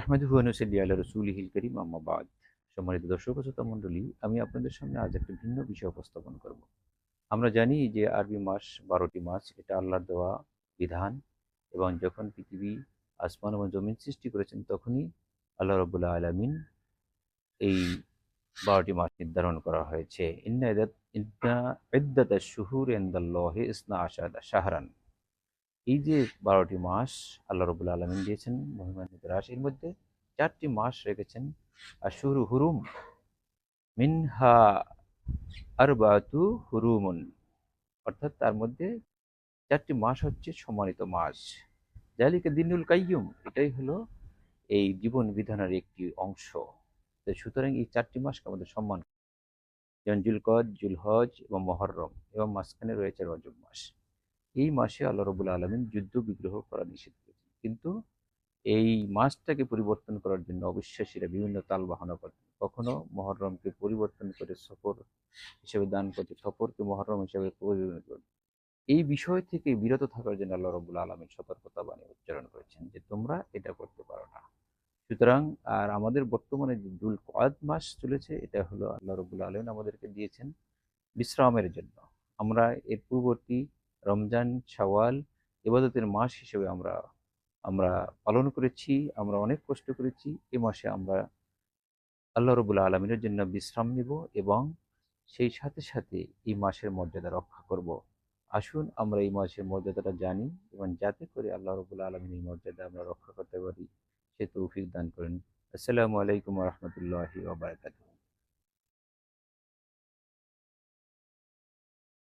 আহমেদুয়ানুসল্লি আল্লাহ রসুলহিল করিম আম্মাবাদ সম্মানিত দর্শক শ্রোতা মণ্ডলী, আমি আপনাদের সামনে আজ একটা ভিন্ন বিষয় উপস্থাপন করব। আমরা জানি যে আরবি মাস বারোটি মাস, এটা আল্লাহর দেওয়া বিধান এবং যখন পৃথিবী আসমান এবং জমিন সৃষ্টি করেছেন, তখনই আল্লাহ রবুল্লাহ আলমিন এই বারোটি মাস নির্ধারণ করা হয়েছে। ইন্না ইন্না ইদ্দাতা শুহুর এন্দাল্লাহে ইসনা আশাদা শাহরান। এই যে বারোটি মাস আল্লাহ রবুল্লা আলমিন দিয়েছেন মহিমান্বিত রাশির মধ্যে চারটি মাস রেখেছেন আর শুরু হুরুম, মিনহা আরবাতু হুরুমুন। অর্থাৎ তার মধ্যে চারটি মাস হচ্ছে সম্মানিত মাস। জালিকা দিনুল কাইয়ুম, এটাই হলো এই জীবন বিধানের একটি অংশ। তো সুতরাং এই চারটি মাসকে আমাদের সম্মান যেমন জুলকদ, জুলহজ এবং মহরম, এবং মাঝখানে রয়েছে রজব মাস। এই মাসে আল্লাহ রবুল্লা আলমিন যুদ্ধ বিগ্রহ করা নিষেধ করেছেন। কিন্তু এই মাসটাকে পরিবর্তন করার জন্য অবিশ্বাসীরা বিভিন্ন তাল বাহানা কখনো মহরমকে পরিবর্তন করে সফর হিসেবে দান করতে সফরকে মহরম হিসেবে পরিবর্তন এই বিষয় থেকে বিরত থাকার জন্য আল্লাহ রবুল্লা আলমিন সতর্কতা বাণী উচ্চারণ করেছেন যে, তোমরা এটা করতে পারো না। সুতরাং, আর আমাদের বর্তমানে যে দুল কয়েদ মাস চলেছে, এটা হলো আল্লাহ রবুল্লা আলমিন আমাদেরকে দিয়েছেন বিশ্রামের জন্য। আমরা এর পূর্ববর্তী রমজান, শাওয়াল ইবাদতের মাস হিসেবে আমরা আমরা পালন করেছি, আমরা অনেক কষ্ট করেছি। এ মাসে আমরা আল্লাহ রবুল্লা আলমিনের জন্য বিশ্রাম নিব এবং সেই সাথে সাথে এই মাসের মর্যাদা রক্ষা করব। আসুন আমরা এই মাসের মর্যাদাটা জানি এবং যাতে করে আল্লাহ রবুল্লা আলমিন এই মর্যাদা আমরা রক্ষা করতে পারি, সে তৌফিক দান করেন। আসসালামু আলাইকুম রহমতুল্লাহি ওবরাকাতুহ